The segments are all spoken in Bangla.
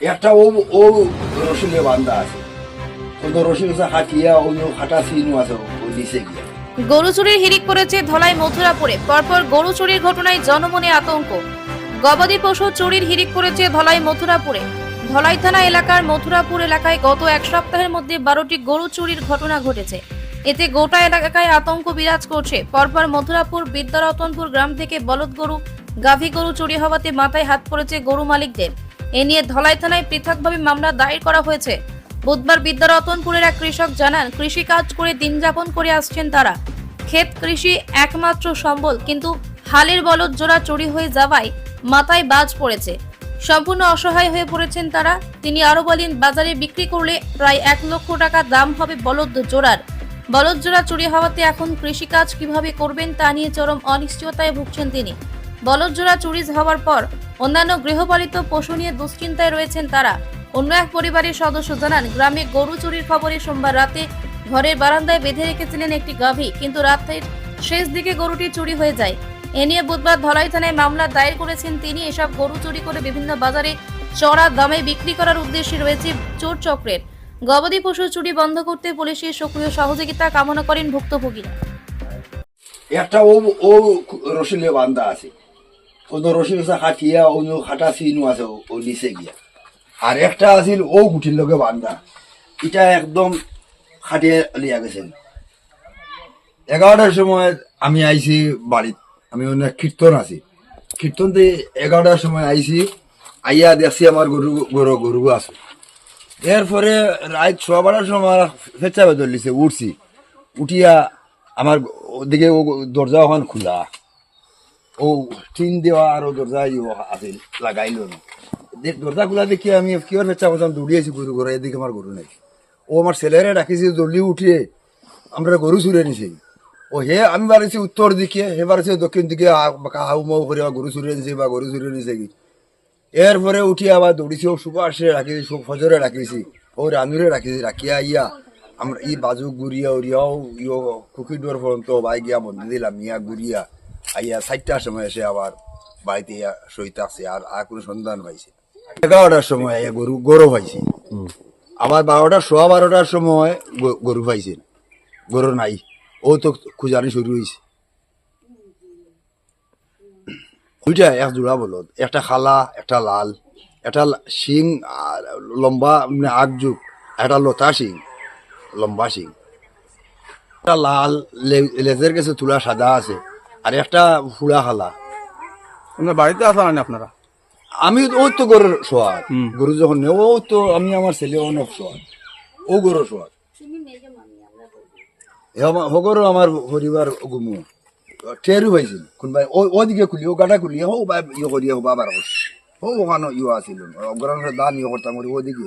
একটা ও ও রসুলে বান্ধা আছে। কিন্তু রসুল হাটা সিনু আছে গরু চুরির হিড়িক পড়েছে ধলাই মথুরাপুরে। পরপর গরু চুরির ঘটনায় জনমনে আতঙ্ক। গবাদি পশু চুরির হিড়িক পড়েছে ধলাই মথুরাপুরে। ধলাই থানা এলাকার মথুরাপুর এলাকায় গত এক সপ্তাহের মধ্যে বারোটি গরু চুরির ঘটনা ঘটেছে। এতে গোটা এলাকায় আতঙ্ক বিরাজ করছে। পরপর মথুরাপুর, বিদ্যারতনপুর গ্রাম থেকে বলদ গরু, গাভী গরু চুরি হওয়াতে মাথায় হাত পড়েছে গরু মালিকদের। এ নিয়ে ধলাই থানায় পৃথকভাবে মামলা দায়ের করা হয়েছে। বুধবার বিদ্যারতনপুরের এক কৃষক জানান কৃষি কাজ করে দিন যাপন করে আসছেন তারা। ক্ষেত কৃষি একমাত্র সম্বল, কিন্তু হালের বলদ জোড়া চুরি হয়ে যাওয়ায় মাথায় বাজ পড়েছে। সম্পূর্ণ অসহায় হয়ে পড়েছেন তারা। তিনি আরও বলেন, বাজারে বিক্রি করলে প্রায় এক লক্ষ টাকা দাম হবে বলদ জোড়ার। বলদ জোড়া চুরি হওয়াতে এখন কৃষিকাজ কীভাবে করবেন তা নিয়ে চরম অনিশ্চয়তায় ভুগছেন তিনি। বলদ জোড়া চুরি হওয়ার পর অন্যান্য গৃহপালিত পশু নিয়ে দুশ্চিন্তায় রয়েছেন তারা। অন্য এক পরিবারের সদস্য জানান, গ্রামে গরু চুরির খবরে সোমবার রাতে ঘরের বারান্দায় বেঁধে রেখেছিলেন একটি গাভী, কিন্তু রাতের শেষ দিকে গরুটি চুরি হয়ে যায়। এ নিয়ে বুধবার ধলাই থানায় মামলা দায়ের করেছেন তিনি। এসব গরু চুরি করে বিভিন্ন বাজারে চড়া দামে বিক্রি করার উদ্দেশ্যে রয়েছে চোর চক্রের। গবাদি পশু চুরি বন্ধ করতে পুলিশের সক্রিয় সহযোগিতা কামনা করেন ভুক্তভোগীরা। একটা ও ও রসুলে বান্ধা আছে। কিন্তু রসুল আছে হাটিয়া অন্য হাটা সিনু আছে, ও- নিচে গিয়া। আর একটা আছিল ও গুটির লগে বান্ধা। এটা একদম খাটিয়ে লিয়া গেছেন এগারোটার সময় আমি আইছি বাড়িত আমি অন্য কীর্তন আছি। কীর্তন দিয়ে এগারোটার সময় আইছি, আইয়া দেখছি আমার গরু গরু গরু আছে। এরপরে রাত সোয়া বারোটার সময় ফেচা বেদর লিছে উঠছি। উঠিয়া আমার ওদিকে ও দরজা ওখান খোলা। ও টিন দেওয়া আর দরজা ইয়ে আছে লাগাইলো দরজা খোলা দেখি আমি কিবার ফেচা বলতাম দৌড়িয়েছি গরু ঘরে এদিকে আমার গরু নাই ও আমার ছেলেরে ডাকিছি জলদি উঠিয়ে আমরা গরু চুরে নিছি ও হে আমি বাড়িছি উত্তর দিকে হে বাড়িছি দক্ষিণ দিকে হাউ মাউ করে গরু চুরে নিছে বা গরু চুরে নিছে কি এরপরে উঠি আবার দৌড়িছি ও সুপাশে রাখিছি সব ফজরে রাখিছি ও রানুরে রাখিছি রাখিয়া ইয়া আমরা ই বাজু গুড়িয়া উড়িয়াও ইয়ো কুকি ডোর পর্যন্ত বাই গিয়া বন্ধ দিলাম ইয়া গুড়িয়া আইয়া চারটার সময় এসে আবার বাড়িতে সইতে আসছে আর আর কোনো সন্ধান পাইছে এগারোটার সময় আইয়া গরু গরু পাইছি। আবার বারোটা সোয়া বারোটার সময় গরু পাইছে গরু নাই। ও তো খুঁজানি শুরু হয়েছে দুইটা এক জোড়া বলদ একটা খালা একটা লাল একটা শিং আর লম্বা মানে আগযুগ একটা লতা শিং লম্বা শিং। একটা লাল লেজের কাছে তুলা সাদা আছে। আর একটা খালা আপনার বাড়িতে আসা না আপনারা? আমি ও তো গরুর সোয়াদ। গরু যখন নেব ও তো আমি আমার ছেলে অনেক সোয়াদ। ও গরুর সোয়াদ। হগরও আমার পরিবার গুমু। টেরু পাইছিল। কোনবাই ও- ওদিকে খুলি ও গাটা খুলি হো বা ইয়ে করিয়া হো বাবার হস হো ওখানে ইয়ে আছিল। অগ্রাণের দান ইয়ে করতাম করি ওদিকে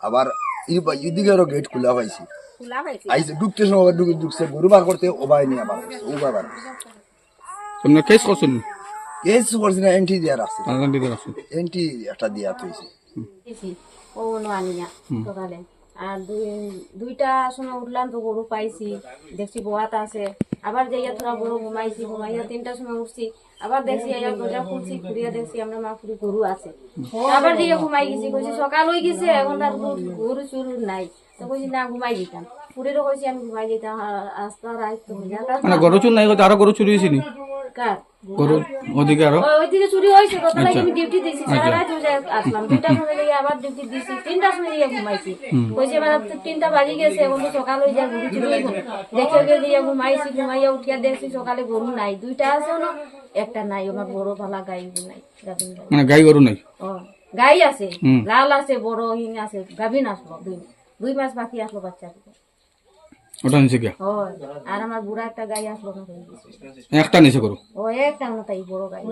আবার ই- এদিকে আরও গেট খোলা পাইছি আইসে ঢুকতে সময় ঢুকে ঢুকছে গরু বার করতে ও বাই নিয়ে আবার ও বাবার আপনার কেস করছেন এই করছি না এন্ট্রি দিয়া রাখছে আনলাম দিতে আসুন এন্ট্রি একটা দিয়া থইছে ও নো আনি না সকালে। আর দুইটা সময় উঠলাম তো গরু পাইছি দেখছি বোয়াত আছে। আবার যাইয়া তোরা গরু ঘুমাইছি ঘুমাইয়া তিনটার সময় উঠছি। আবার দেখছি আইয়া দরজা খুলছি খুলিয়া দেখছি আমরা মা খুলি গরু আছে। আবার যাইয়া ঘুমাই গেছি কইছি সকাল হয়ে গেছে এখন আর গরু- চুরু নাই। তো কইছি না ঘুমাই দিতাম পুরেরও কইছি আমি ঘুমাই দিতাম আস্তা রাত তো মানে গরু চুর নাই আরও গরু চুরি হয়েছে নি? কার গরু ওদিকে আরও। ওইদিকে চুরি হয়েছে গতকাল আমি ডিউটি দিছি। সারা রাত ওই আসলাম। দুইটার সময় গিয়ে আবার ডিউটি দিছি। তিনটার সময় গিয়ে ঘুমাইছি। কইছে মানে তিনটা বাজি গেছে এখন তো সকাল হয়ে যায় গরু চুরি দেখে গিয়ে দিয়ে ঘুমাইছি ঘুমাইয়া উঠিয়া দেখছি সকালে গরু নাই। দুইটা আছে না একটা নাই। আমার বড় পালা গাই নাই মানে গাই গরু নাই? গাই আছে লাল আছে বড় হিং আছে গাভিন আসলো দুই। দুই মাস বাকি আসলো বাচ্চা ওটা নিচে গিয়া। হয় আর আমার বুড়া একটা গাই আসলো না একটা নিচে করো। ও একটা না তাই বড় গাই।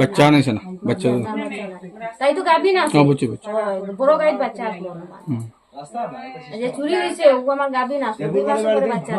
বাচ্চা নিছে না বাচ্চা তাই তো গাভিন না। হ্যাঁ বুঝছি বুঝছি। বড় গাই বাচ্চা আসলো না। যে চুরি হয়েছে ও আমার আসলো মাস পরে বাচ্চা।